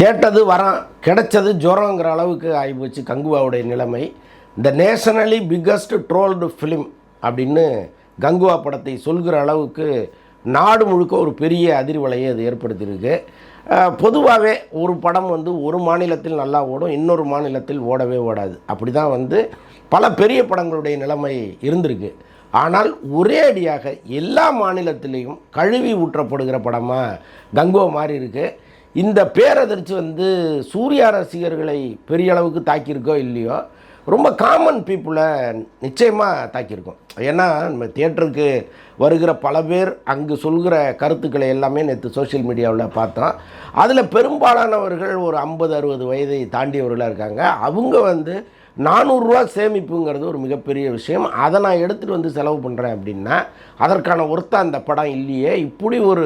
கேட்டது வரம் கிடைச்சது ஜோரங்கிற அளவுக்கு ஆகிப்போச்சு கங்குவாவுடைய நிலைமை. The nationally biggest trolled film அப்படின்னு கங்குவா படத்தை சொல்கிற அளவுக்கு நாடு முழுக்க ஒரு பெரிய அதிர்வலையை அது ஏற்படுத்தியிருக்கு. பொதுவாகவே ஒரு படம் வந்து ஒரு மாநிலத்தில் நல்லா ஓடும் இன்னொரு மாநிலத்தில் ஓடவே ஓடாது. அப்படி தான் வந்து பல பெரிய படங்களுடைய நிலைமை இருந்திருக்கு. ஆனால் ஒரே அடியாக எல்லா மாநிலத்திலையும் கழுவி ஊற்றப்படுகிற படமாக கங்குவா மாறி இருக்குது இந்த பேரதிர்ச்சி வந்து சூர்யா ரசிகர்களை பெரிய அளவுக்கு தாக்கியிருக்கோ இல்லையோ ரொம்ப காமன் பீப்புளை நிச்சயமாக தாக்கியிருக்கோம். ஏன்னா நம்ம தியேட்டருக்கு வருகிற பல பேர் அங்கு சொல்கிற கருத்துக்களை எல்லாமே நேற்று சோஷியல் மீடியாவில் பார்த்தோம். அதில் பெரும்பாலானவர்கள் ஒரு ஐம்பது அறுபது வயதை தாண்டியவர்களாக இருக்காங்க. அவங்க வந்து நானூறுரூவா சேமிப்புங்கிறது ஒரு மிகப்பெரிய விஷயம். அதை நான் எடுத்துகிட்டு வந்து செலவு பண்ணுறேன் அப்படின்னா அதற்கான ஒர்த்தா அந்த படம் இல்லையே இப்படி ஒரு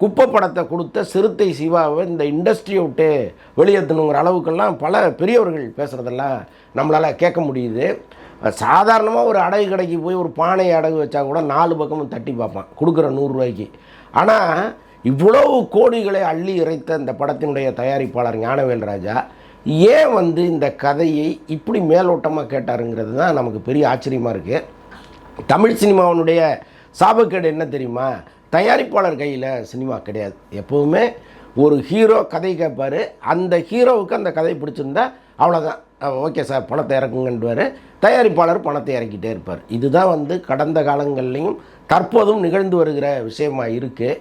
குப்பை படத்தை கொடுத்த சிறுத்தை சிவாவை இந்த இண்டஸ்ட்ரியை விட்டு வெளியேற்றணுங்கிற அளவுக்கெல்லாம் பல பெரியவர்கள் பேசுகிறதெல்லாம் நம்மளால் கேட்க முடியுது. சாதாரணமாக ஒரு அடகு கடைக்கு போய் ஒரு பானையை அடகு வச்சா கூட நாலு பக்கமும் தட்டி பார்ப்பான் கொடுக்குற நூறுரூவாய்க்கு. ஆனால் இவ்வளவு கோடிகளை அள்ளி இறைத்த இந்த படத்தினுடைய தயாரிப்பாளர் ஞானவேல் ராஜா ஏன் வந்து இந்த கதையை இப்படி மேலோட்டமாக கேட்டாருங்கிறது தான் நமக்கு பெரிய ஆச்சரியமாக இருக்குது தமிழ் சினிமாவினுடைய சாபக்கேடு என்ன தெரியுமா? தயாரிப்பாளர் கையில் சினிமா கிடையாது. எப்போவுமே ஒரு ஹீரோ கதை கேட்பார். அந்த ஹீரோவுக்கு அந்த கதை பிடிச்சிருந்தா அவ்வளோதான் ஓகே சார் பணத்தை இறக்குங்கன்றார் தயாரிப்பாளர் பணத்தை இறக்கிட்டே இருப்பார். இதுதான் வந்து கடந்த காலங்கள்லையும் தற்போதும் நிகழ்ந்து வருகிற விஷயமா இருக்குது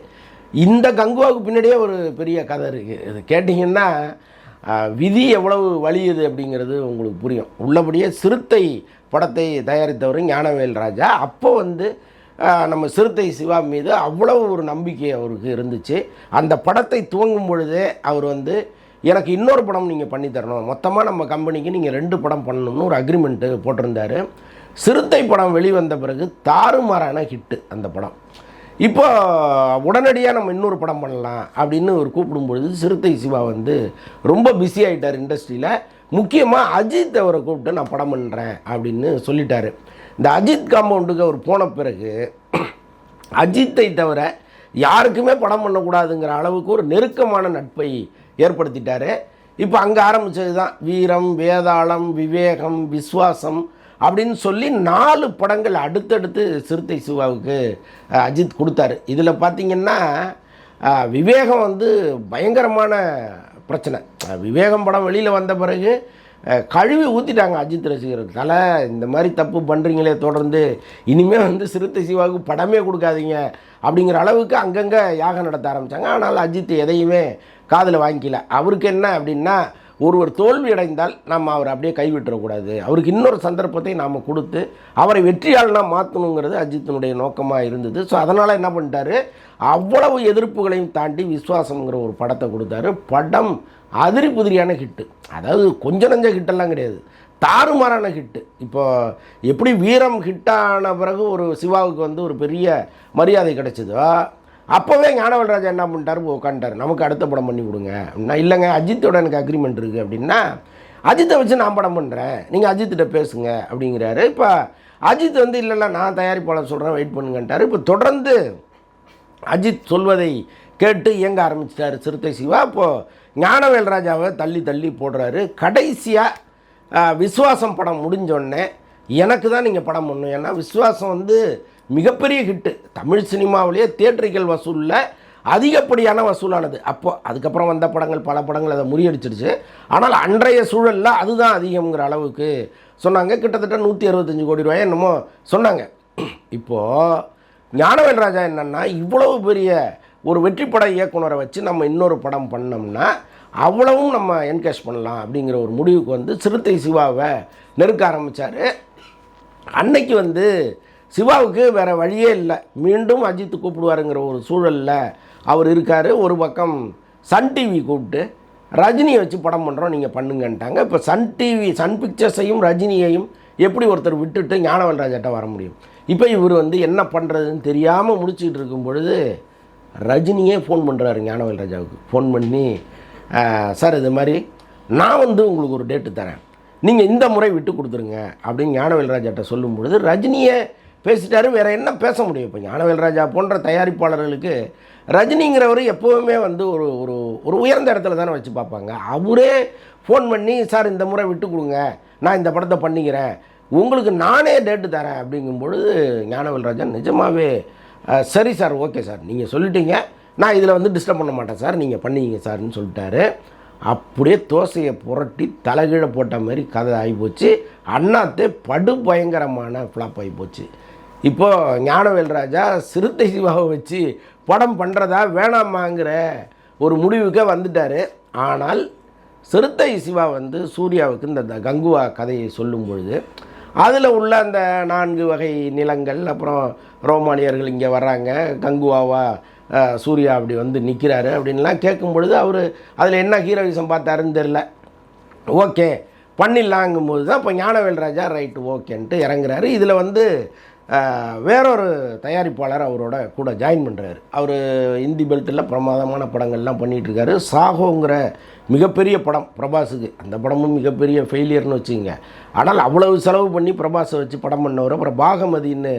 இந்த கங்குவாவுக்கு பின்னாடியே ஒரு பெரிய கதை இருக்குது இது கேட்டிங்கன்னா விதி எவ்வளவு வலியுது அப்படிங்கிறது உங்களுக்கு புரியும். உள்ளபடியே சிறுத்தை படத்தை தயாரித்தவர் ஞானவேல் ராஜா. அப்போ வந்து நம்ம சிறுத்தை சிவா மீது அவ்வளவு ஒரு நம்பிக்கை அவருக்கு இருந்துச்சு. அந்த படத்தை துவங்கும் பொழுதே அவர் வந்து எனக்கு இன்னொரு படம் நீங்கள் பண்ணித்தரணும் மொத்தமாக நம்ம கம்பெனிக்கு நீங்கள் ரெண்டு படம் பண்ணணும்னு ஒரு அக்ரிமெண்ட்டு போட்டிருந்தாரு. சிறுத்தை படம் வெளிவந்த பிறகு தாறுமாறான ஹிட்டு அந்த படம். இப்போ உடனடியாக நம்ம இன்னொரு படம் பண்ணலாம் அப்படின்னு ஒரு கூப்பிடும் பொழுது சிறுத்தை சிவா வந்து ரொம்ப பிஸி ஆகிட்டார் இண்டஸ்ட்ரியில் முக்கியமாக அஜித் அவரை கூப்பிட்டு நான் படம் பண்ணுறேன் அப்படின்னு சொல்லிட்டார். இந்த அஜித் காம்பவுண்டுக்கு அவர் போன பிறகு அஜித்தை தவிர யாருக்குமே படம் பண்ணக்கூடாதுங்கிற அளவுக்கு ஒரு நெருக்கமான நட்பை ஏற்படுத்திட்டார். இப்போ அங்கே ஆரம்பித்தது தான் வீரம் வேதாளம் விவேகம் விஸ்வாசம் அப்படின்னு சொல்லி நாலு படங்கள் அடுத்தடுத்து சிறுத்தை சிவாவுக்கு அஜித் கொடுத்தாரு. இதில் பார்த்தீங்கன்னா விவேகம் வந்து பயங்கரமான பிரச்சனை. விவேகம் படம் வெளியில் வந்த பிறகு கழுவி ஊற்றிட்டாங்க அஜித் ரசிகர்கள். தலை இந்த மாதிரி தப்பு பண்ணுறீங்களே தொடர்ந்து இனிமேல் வந்து சிறுத்தை சிவாவுக்கு படமே கொடுக்காதீங்க அப்படிங்கிற அளவுக்கு அங்கங்கே யாகம் நடத்த ஆரம்பித்தாங்க ஆனால் அஜித் எதையுமே காதில் வாங்கிக்கல. அவருக்கு என்ன அப்படின்னா ஒருவர் தோல்வி அடைந்தால் நம்ம அவரை அப்படியே கைவிட்டுறக்கூடாது அவருக்கு இன்னொரு சந்தர்ப்பத்தை நாம் கொடுத்து அவரை வெற்றியாளனாக மாற்றணுங்கிறது அஜித்தினுடைய நோக்கமாக இருந்தது. ஸோ அதனால் என்ன பண்ணிட்டாரு? அவ்வளவு எதிர்ப்புகளையும் தாண்டி விஸ்வாசம்ங்கிற ஒரு படத்தை கொடுத்தாரு. படம் அதிரி புதிரியான ஹிட்டு அதாவது கொஞ்ச நஞ்ச ஹிட்டெல்லாம் கிடையாது. தாறுமாறான ஹிட்டு இப்போ எப்படி வீரம் ஹிட்டான பிறகு ஒரு சிவாவுக்கு வந்து ஒரு பெரிய மரியாதை கிடைச்சதோ அப்போவே ஞானவேல் ராஜா என்ன பண்ணிட்டாரு? உட்காந்துட்டார் உட்காந்துட்டாரு நமக்கு அடுத்த படம் பண்ணி கொடுங்க. அப்படின்னா இல்லைங்க அஜித்தோட எனக்கு அக்ரிமெண்ட் இருக்குது அப்படின்னா அஜித்தை வச்சு நான் படம் பண்ணுறேன் நீங்கள் அஜித்திட்ட பேசுங்க அப்படிங்கிறாரு. இப்போ அஜித் வந்து இல்லைல்ல நான் தயாரிப்பாளர் சொல்கிறேன் வெயிட் பண்ணுங்கன்ட்டாரு. இப்போ தொடர்ந்து அஜித் சொல்வதை கேட்டு இயங்க ஆரம்பிச்சிட்டார் சிறுத்தை சிவா. இப்போது ஞானவேல்ராஜாவை தள்ளி தள்ளி போடுறாரு. கடைசியாக விஸ்வாசம் படம் முடிஞ்சோடனே எனக்கு தான் நீங்கள் படம் பண்ணணும். ஏன்னா விஸ்வாசம் வந்து மிகப்பெரிய ஹிட்டு தமிழ் சினிமாவிலேயே தியேட்டரிக்கல் வசூலில் அதிகப்படியான வசூலானது. அப்போ அதுக்கப்புறம் வந்த படங்கள் பல படங்கள் அதை முறியடிச்சிடுச்சு ஆனால் அன்றைய சூழலில் அதுதான் அதிகங்கிற அளவுக்கு சொன்னாங்க. கிட்டத்தட்ட நூற்றி அறுபத்தஞ்சு கோடி ரூபாய் என்னமோ சொன்னாங்க. இப்போது ஞானவேல் ராஜா என்னென்னா இவ்வளவு பெரிய ஒரு வெற்றிப்பட இயக்குனரை வச்சு நம்ம இன்னொரு படம் பண்ணோம்னா அவ்வளவும் நம்ம என்கேஷ் பண்ணலாம் அப்படிங்கிற ஒரு முடிவுக்கு வந்து சிறுத்தை சிவாவை நெருக்க ஆரம்பித்தார் அன்னைக்கு வந்து சிவாவுக்கு வேறு வழியே இல்லை. மீண்டும் அஜித் கூப்பிடுவாருங்கிற ஒரு சூழலில் அவர் இருக்கார். ஒரு பக்கம் சன் டிவி கூப்பிட்டு ரஜினியை வச்சு படம் பண்ணுறோம் நீங்கள் பண்ணுங்கன்ட்டாங்க. இப்போ சன் டிவி சன் பிக்சர்ஸையும் ரஜினியையும் எப்படி ஒருத்தர் விட்டுட்டு ஞானவேல் ராஜாட்ட வர முடியும்? இப்போ இவர் வந்து என்ன பண்ணுறதுன்னு தெரியாமல் முடிச்சுக்கிட்டு இருக்கும் பொழுது ரஜினியே ஃபோன் பண்ணுறாரு ஞானவேல் ராஜாவுக்கு. ஃபோன் பண்ணி சார் இது மாதிரி நான் வந்து உங்களுக்கு ஒரு டேட்டு தரேன். நீங்கள் இந்த முறை விட்டு கொடுத்துருங்க அப்படின்னு ஞானவேல் ராஜாட்ட சொல்லும் பொழுது ரஜினியை பேசிட்டாரு வேறு என்ன பேச முடியும்? இப்போ ஞானவேல் ராஜா போன்ற தயாரிப்பாளர்களுக்கு ரஜினிங்கிறவர் எப்போவுமே வந்து ஒரு ஒரு ஒரு உயர்ந்த இடத்துல தானே வச்சு பார்ப்பாங்க. அவரே ஃபோன் பண்ணி சார் இந்த முறை விட்டு கொடுங்க. நான் இந்த படத்தை பண்ணிக்கிறேன். உங்களுக்கு நானே டேட்டு தரேன். அப்படிங்கும் பொழுது ஞானவேல் ராஜா நிஜமாகவே சரி சார் ஓகே சார். நீங்கள் சொல்லிட்டீங்க. நான் இதில் வந்து டிஸ்டர்ப் பண்ண மாட்டேன் சார். நீங்கள் பண்ணிக்கிங்க சார்னு சொல்லிட்டாரு. அப்படியே தோசையை புரட்டி தலைகீழ போட்ட மாதிரி கதை ஆகிப்போச்சு அண்ணாத்தே படு பயங்கரமான ஃப்ளாப் ஆகிப்போச்சு இப்போது ஞானவேல் ராஜா சிறுத்தை சிவாவை வச்சு படம் பண்ணுறதா வேணாமாங்கிற ஒரு முடிவுக்கே வந்துட்டார். ஆனால் சிறுத்தை சிவா வந்து சூர்யாவுக்கு இந்த த- கங்குவா கதையை சொல்லும் பொழுது அதில் உள்ள அந்த நான்கு வகை நிலங்கள் அப்புறம் ரோமானியர்கள் இங்கே வர்றாங்க கங்குவாவா சூர்யா அப்படி வந்து நிற்கிறாரு அப்படின்லாம் கேட்கும் பொழுது அவர் அதில் என்ன ஹீரோயிசம் பார்த்தாருன்னு தெரில ஓகே பண்ணிடலாங்கும்போது தான் இப்போ ஞானவேல் ராஜா ரைட்டு ஓகேன்ட்டு இறங்குறாரு. இதில் வந்து வேறொரு தயாரிப்பாளர் அவரோட கூட ஜாயின் பண்ணுறாரு அவர் இந்தி பெல்ட்டில் பிரமாதமான படங்கள்லாம் பண்ணிகிட்ருக்காரு சாகோங்கிற மிகப்பெரிய படம் பிரபாஸுக்கு. அந்த படமும் மிகப்பெரிய ஃபெயிலியர்னு வச்சுங்க ஆனால் அவ்வளவு செலவு பண்ணி பிரபாஸை வச்சு படம் பண்ணவர் அப்புறம் பாகமதின்னு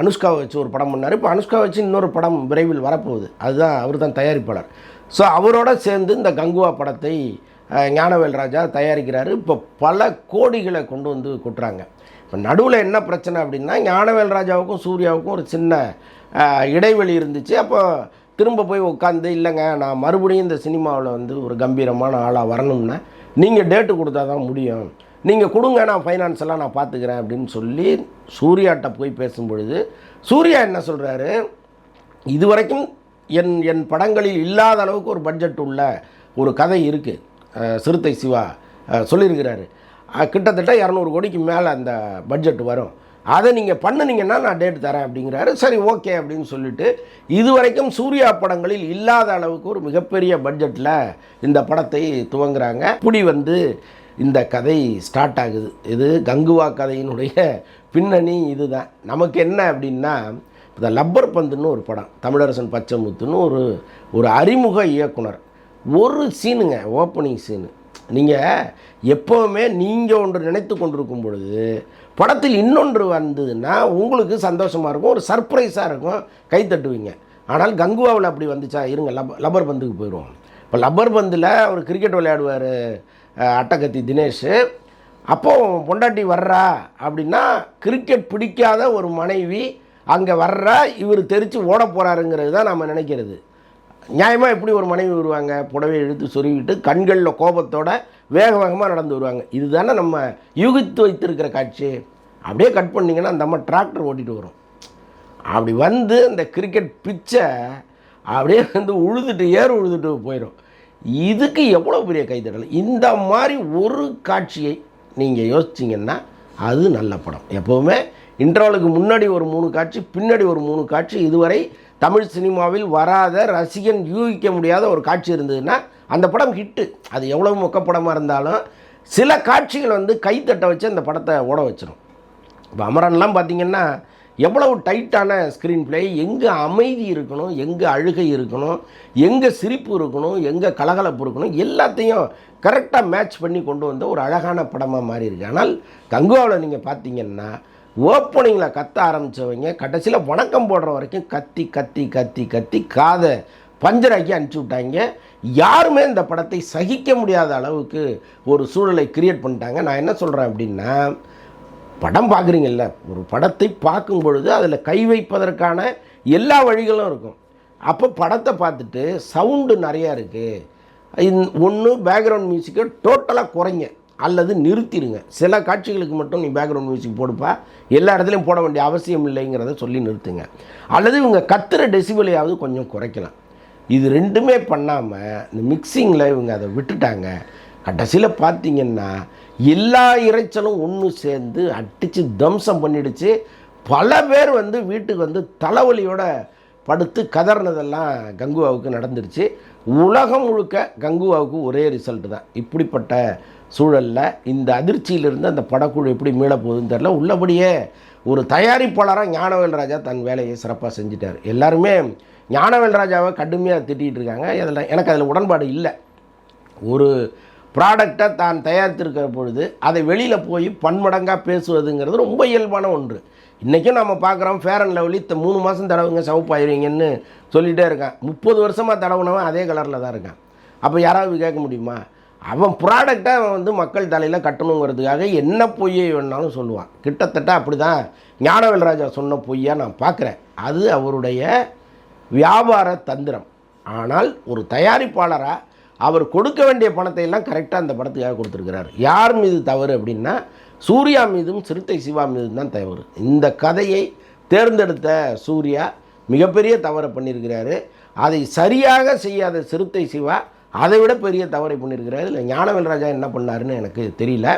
அனுஷ்காவை வச்சு ஒரு படம் பண்ணார். இப்போ அனுஷ்கா வச்சு இன்னொரு படம் விரைவில் வரப்போகுது. அதுதான் அவர் தான் தயாரிப்பாளர். ஸோ அவரோட சேர்ந்து இந்த கங்குவா படத்தை ஞானவேல் ராஜா தயாரிக்கிறாரு. இப்போ பல கோடிகளை கொண்டு வந்து கொட்டுறாங்க. இப்போ நடுவில் என்ன பிரச்சனை அப்படின்னா ஞானவேல் ராஜாவுக்கும் சூர்யாவுக்கும் ஒரு சின்ன இடைவெளி இருந்துச்சு. அப்போ திரும்ப போய் உட்காந்து இல்லைங்க நான் மறுபடியும் இந்த சினிமாவில் வந்து ஒரு கம்பீரமான ஆளாக வரணும்னா. நீங்கள் டேட்டு கொடுத்தா தான் முடியும். நீங்கள் கொடுங்க நான் ஃபைனான்ஸ் எல்லாம் நான் பார்த்துக்கிறேன் அப்படின்னு சொல்லி சூர்யாட்ட போய் பேசும் பொழுது சூர்யா என்ன சொல்கிறாரு இதுவரைக்கும் என் என் படங்களில் இல்லாத அளவுக்கு ஒரு பட்ஜெட் உள்ள ஒரு கதை இருக்குது சிறுத்தை சிவா சொல்லியிருக்கிறாரு. கிட்டத்தட்ட இரநூறு கோடிக்கு மேலே அந்த பட்ஜெட் வரும். அதை நீங்கள் பண்ணுனீங்கன்னா நான் டேட் தரேன் அப்படிங்கிறாரு. சரி ஓகே அப்படின்னு சொல்லிட்டு இதுவரைக்கும் சூர்யா படங்களில் இல்லாத அளவுக்கு ஒரு மிகப்பெரிய பட்ஜெட்டில் இந்த படத்தை துவங்குறாங்க. இப்படி வந்து இந்த கதை ஸ்டார்ட் ஆகுது. இது கங்குவா கதையினுடைய பின்னணி இதுதான். நமக்கு என்ன அப்படின்னா இந்த லப்பர் பந்துன்னு ஒரு படம் தமிழரசன் பச்சமுத்துன்னு ஒரு ஒரு அறிமுக இயக்குனர். ஒரு சீனுங்க ஓப்பனிங் சீனு. நீங்கள் எப்போவுமே நீங்கள் ஒன்று நினைத்து கொண்டிருக்கும் பொழுது படத்தில் இன்னொன்று வந்ததுன்னா உங்களுக்கு சந்தோஷமாக இருக்கும் ஒரு சர்ப்ரைஸாக இருக்கும் கை தட்டுவீங்க. ஆனால் கங்குவாவில் அப்படி வந்துச்சா? இருங்க லப் லப்பர் பந்துக்கு போயிடுவோம். இப்போ லப்பர் பந்தில் அவர் கிரிக்கெட் விளையாடுவார் அட்டகத்தி தினேஷ். அப்போ பொண்டாட்டி வர்றா அப்படின்னா கிரிக்கெட் பிடிக்காத ஒரு மனைவி அங்கே வர்றா இவர் தெரித்து ஓட போகிறாருங்கிறது தான் நம்ம நினைக்கிறது. நியாயமாக எப்படி ஒரு மனைவி வருவாங்க? புடவை இழுத்து சொருகிட்டு கண்களில் கோபத்தோட வேக வேகமாக நடந்து வருவாங்க. இதுதானே நம்ம யூகித்து வைத்திருக்கிற காட்சி. அப்படியே கட் பண்ணிங்கன்னா அந்த அம்மா டிராக்டர் ஓட்டிட்டு வரும். அப்படி வந்து இந்த கிரிக்கெட் பிச்சை அப்படியே வந்து உழுதுட்டு ஏறு உழுதுட்டு போயிடும் இதுக்கு எவ்வளோ பெரிய கைதடல் இந்த மாதிரி ஒரு காட்சியை நீங்கள் யோசிச்சிங்கன்னா அது நல்ல படம். எப்போவுமே இன்டர்வலுக்கு முன்னாடி ஒரு மூணு காட்சி பின்னாடி ஒரு மூணு காட்சி இதுவரை தமிழ் சினிமாவில் வராத ரசிகன் யூகிக்க முடியாத ஒரு காட்சி இருந்ததுன்னா அந்த படம் ஹிட்டு. அது எவ்வளவு மொக்கப்படமாக இருந்தாலும் சில காட்சிகள் வந்து கைத்தட்ட வச்சு அந்த படத்தை ஓட வச்சிடும் இப்போ அமரன்லாம் பார்த்தீங்கன்னா எவ்வளவு டைட்டான ஸ்க்ரீன் பிளே எங்கே அமைதி இருக்கணும் எங்கே அழுகை இருக்கணும் எங்கே சிரிப்பு இருக்கணும் எங்கே கலகலப்பு இருக்கணும் எல்லாத்தையும் கரெக்டாக மேட்ச் பண்ணி கொண்டு வந்த ஒரு அழகான படமாக மாறி இருக்கு ஆனால் கங்குவாவில் நீங்கள் பார்த்தீங்கன்னா ஓப்பனிங்கில் கத்த ஆரம்பித்தவங்க கடைசியில் வணக்கம் போடுற வரைக்கும் கத்தி கத்தி கத்தி கத்தி காதை பஞ்சராக்கி அனுப்பிச்சி விட்டாங்க. யாருமே இந்த படத்தை சகிக்க முடியாத அளவுக்கு ஒரு சூழலை கிரியேட் பண்ணிட்டாங்க. நான் என்ன சொல்கிறேன் அப்படின்னா படம் பார்க்குறீங்கல்ல ஒரு படத்தை பார்க்கும் பொழுது அதில் கை வைப்பதற்கான எல்லா வழிகளும் இருக்கும். அப்போ படத்தை பார்த்துட்டு சவுண்டு நிறையா இருக்குது ஒன்று பேக்ரவுண்ட் மியூசிக்கை டோட்டலாக குறைங்க. அல்லது நிறுத்திடுங்க. சில காட்சிகளுக்கு மட்டும் நீ பேக்ரவுண்ட் மியூசிக் போடுப்பா. எல்லா இடத்துலையும் போட வேண்டிய அவசியம் இல்லைங்கிறத சொல்லி நிறுத்துங்க. அல்லது இவங்க கத்துற டெசிபிளையாவது கொஞ்சம் குறைக்கலாம். இது ரெண்டுமே பண்ணாமல் இந்த மிக்சிங்கில் இவங்க அதை விட்டுட்டாங்க. கடைசியில் பார்த்தீங்கன்னா எல்லா இறைச்சலும் ஒன்று சேர்ந்து அடித்து தம்சம் பண்ணிடுச்சு. பல பேர் வந்து வீட்டுக்கு வந்து தலைவலியோட படுத்து கதறினதெல்லாம் கங்குவாவுக்கு நடந்துருச்சு. உலகம் முழுக்க கங்குவாவுக்கு ஒரே ரிசல்ட் தான். இப்படிப்பட்ட சூழலில் இந்த அதிர்ச்சியிலிருந்து அந்த படக்குழு எப்படி மீளப்போகுதுன்னு தெரில உள்ளபடியே ஒரு தயாரிப்பாளராக ஞானவேல் ராஜா தன் வேலையை சிறப்பாக செஞ்சிட்டார். எல்லாருமே ஞானவேல் ராஜாவை கடுமையாக திட்டிகிட்டு இருக்காங்க. அதில் எனக்கு அதில் உடன்பாடு இல்லை. ஒரு ப்ராடக்டை தான் தயாரித்திருக்கிற பொழுது அதை வெளியில் போய் பன்மடங்காக பேசுவதுங்கிறது ரொம்ப இயல்பான ஒன்று. இன்றைக்கும் நம்ம பார்க்குறோம் ஃபேர் அண்ட் லவ்லி த- மூணு மாதம் தடவுங்க சவுப்பாயிருவீங்கன்னு சொல்லிகிட்டே இருக்கான். முப்பது வருஷமாக தடவுனவன் அதே கலரில் தான் இருக்கான். அப்போ யாராவது கேட்க முடியுமா? அவன் ப்ராடக்டை அவன் வந்து மக்கள் தலையில் கட்டணுங்கிறதுக்காக என்ன பொய்யை வேணாலும் சொல்லுவான். கிட்டத்தட்ட அப்படி தான் ஞானவேல்ராஜா சொன்ன பொய்யாக நான் பார்க்குறேன். அது அவருடைய வியாபார தந்திரம். ஆனால் ஒரு தயாரிப்பாளராக அவர் கொடுக்க வேண்டிய பணத்தை எல்லாம் கரெக்டாக அந்த படத்துக்காக கொடுத்துருக்கிறார். யார் மீது தவறு அப்படின்னா சூர்யா மீதும் சிறுத்தை சிவா மீதும் தான் தவறு. இந்த கதையை தேர்ந்தெடுத்த சூர்யா மிகப்பெரிய தவறை பண்ணியிருக்கிறாரு. அதை சரியாக செய்யாத சிறுத்தை சிவா அதை விட பெரிய தவறை பண்ணியிருக்கிறார். இல்லை ஞானவேல் ராஜா என்ன பண்ணாருன்னு எனக்கு தெரியல.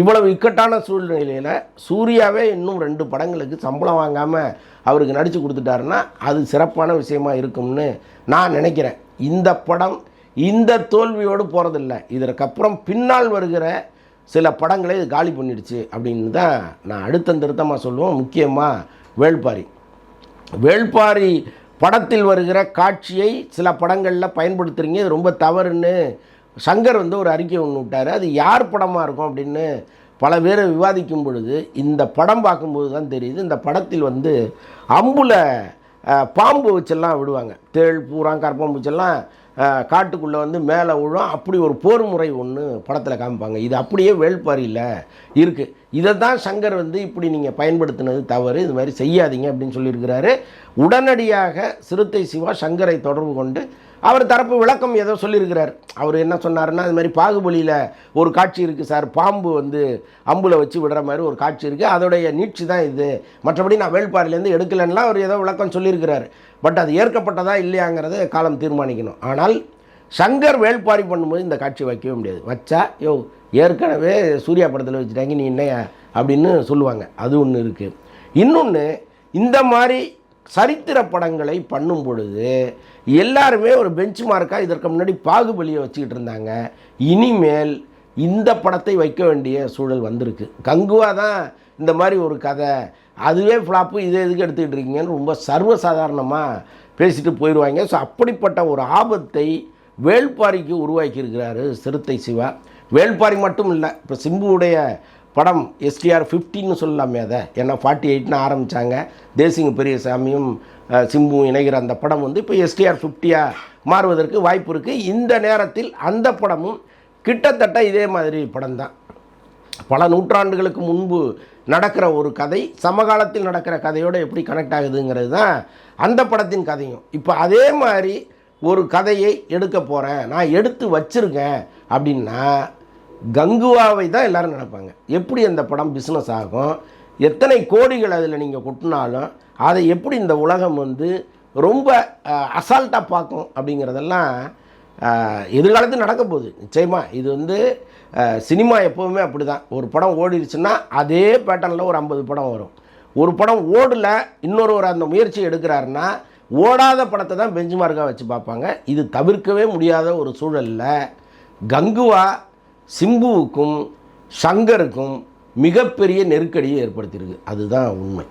இவ்வளவு இக்கட்டான சூழ்நிலையில் சூர்யாவே இன்னும் ரெண்டு படங்களுக்கு சம்பளம் வாங்காமல் அவருக்கு நடித்து கொடுத்துட்டாருன்னா அது சிறப்பான விஷயமா இருக்கும்னு நான் நினைக்கிறேன். இந்த படம் இந்த தோல்வியோடு போகிறதில்ல இதற்கப்புறம் பின்னால் வருகிற சில படங்களை இது காலி பண்ணிடுச்சு அப்படின்னு தான் நான் அடுத்த திருத்தமாக சொல்லுவோம். முக்கியமாக வேள்பாரி. வேள்பாரி படத்தில் வருகிற காட்சியை சில படங்களில் பயன்படுத்துகிறீங்க இது ரொம்ப தவறுன்னு சங்கர் வந்து ஒரு அறிக்கை ஒன்று விட்டார். அது யார் படமாக இருக்கும் அப்படின்னு பல பேரை விவாதிக்கும் பொழுது இந்த படம் பார்க்கும்போது தான் தெரியுது. இந்த படத்தில் வந்து அம்புல பாம்பு வச்செல்லாம் விடுவாங்க. தேள் பூரா கரப்பாம்பூச்செல்லாம் காட்டுக்குள்ளே வந்து மேலே விழும் அப்படி ஒரு போர் முறை ஒன்று படத்தில் காமிப்பாங்க. இது அப்படியே வேள்பாரியில் இருக்குது இதை தான் சங்கர் வந்து இப்படி நீங்கள் பயன்படுத்தினது தவறு. இது மாதிரி செய்யாதீங்க அப்படின்னு சொல்லியிருக்கிறாரு. உடனடியாக சிறுத்தை சிவா சங்கரை தொடர்பு கொண்டு அவர் தரப்பு விளக்கம் ஏதோ சொல்லியிருக்கிறார். அவர் என்ன சொன்னாருன்னா இது மாதிரி பாகுபலியில் ஒரு காட்சி இருக்குது சார். பாம்பு வந்து அம்புல வச்சு விடுற மாதிரி ஒரு காட்சி இருக்குது அதோடைய நீட்சி தான் இது. மற்றபடி நான் வேள்பாரிலேருந்து எடுக்கலைன்னா அவர் ஏதோ விளக்கம் சொல்லியிருக்கிறார். பட் அது ஏற்கப்பட்டதா இல்லையாங்கிறத காலம் தீர்மானிக்கணும். ஆனால் சங்கர் வேள்பாரி பண்ணும்போது இந்த காட்சி வைக்கவே முடியாது. வச்சா யோ ஏற்கனவே சூர்யா படத்தில் வச்சுட்டாங்க நீ என்னையா? அப்படின்னு சொல்லுவாங்க. அது ஒன்று இருக்குது இன்னொன்று இந்த மாதிரி சரித்திர படங்களை பண்ணும் பொழுது எல்லாருமே ஒரு பெஞ்ச் மார்க்காக இதற்கு முன்னாடி பாகுபலியை வச்சுக்கிட்டு இருந்தாங்க. இனிமேல் இந்த படத்தை வைக்க வேண்டிய சூழல் வந்திருக்கு. கங்குவா தான் இந்த மாதிரி ஒரு கதை அதுவே ஃப்ளாப்பு இதை எதுக்கு எடுத்துக்கிட்டு இருக்கீங்கன்னு ரொம்ப சர்வசாதாரணமாக பேசிட்டு போயிடுவாங்க. ஸோ அப்படிப்பட்ட ஒரு ஆபத்தை வேள்பாரிக்கு உருவாக்கியிருக்கிறாரு சிறுத்தை சிவா. வேள்பாரி மட்டும் இல்லை இப்போ சிம்புவுடைய படம் எஸ்டிஆர் ஃபிஃப்டின்னு சொல்லலாமே அதை. ஏன்னா ஃபார்ட்டி எயிட்னு ஆரம்பித்தாங்க தேசிங்க பெரியசாமியும் சிம்புவும் இணைகிற அந்த படம் வந்து இப்போ எஸ்டிஆர் ஃபிஃப்டியாக மாறுவதற்கு வாய்ப்பு இருக்குது இந்த நேரத்தில் அந்த படமும் கிட்டத்தட்ட இதே மாதிரி படம் தான் பல நூற்றாண்டுகளுக்கு முன்பு நடக்கிற ஒரு கதை சமகாலத்தில் நடக்கிற கதையோடு எப்படி கனெக்ட் ஆகுதுங்கிறது தான் அந்த படத்தின் கதையும். இப்போ அதே மாதிரி ஒரு கதையை எடுக்க போகிறேன் நான் எடுத்து வச்சிருக்கேன் அப்படின்னா கங்குவாவை தான் எல்லோரும் நினைப்பாங்க. எப்படி அந்த படம் பிஸ்னஸ் ஆகும் எத்தனை கோடிகள் அதில் நீங்கள் கொட்டினாலும் அதை எப்படி இந்த உலகம் வந்து ரொம்ப அசால்ட்டாக பார்க்கும் அப்படிங்கிறதெல்லாம் எதிர்காலத்தில் நடக்க போகுது. நிச்சயமாக இது வந்து சினிமா எப்போவுமே அப்படி தான் ஒரு படம் ஓடிடுச்சுன்னா அதே பேட்டர்னில் ஒரு ஐம்பது படம் வரும். ஒரு படம் ஓடல இன்னொரு ஒரு அந்த முயற்சி எடுக்கிறாருன்னா ஓடாத படத்தை தான் பெஞ்ச் மார்க்காக வச்சு பார்ப்பாங்க. இது தவிர்க்கவே முடியாத ஒரு சூழலில் கங்குவா சிம்புவுக்கும் சங்கருக்கும் மிகப்பெரிய நெருக்கடியை ஏற்படுத்தியிருக்கு. அதுதான் உண்மை.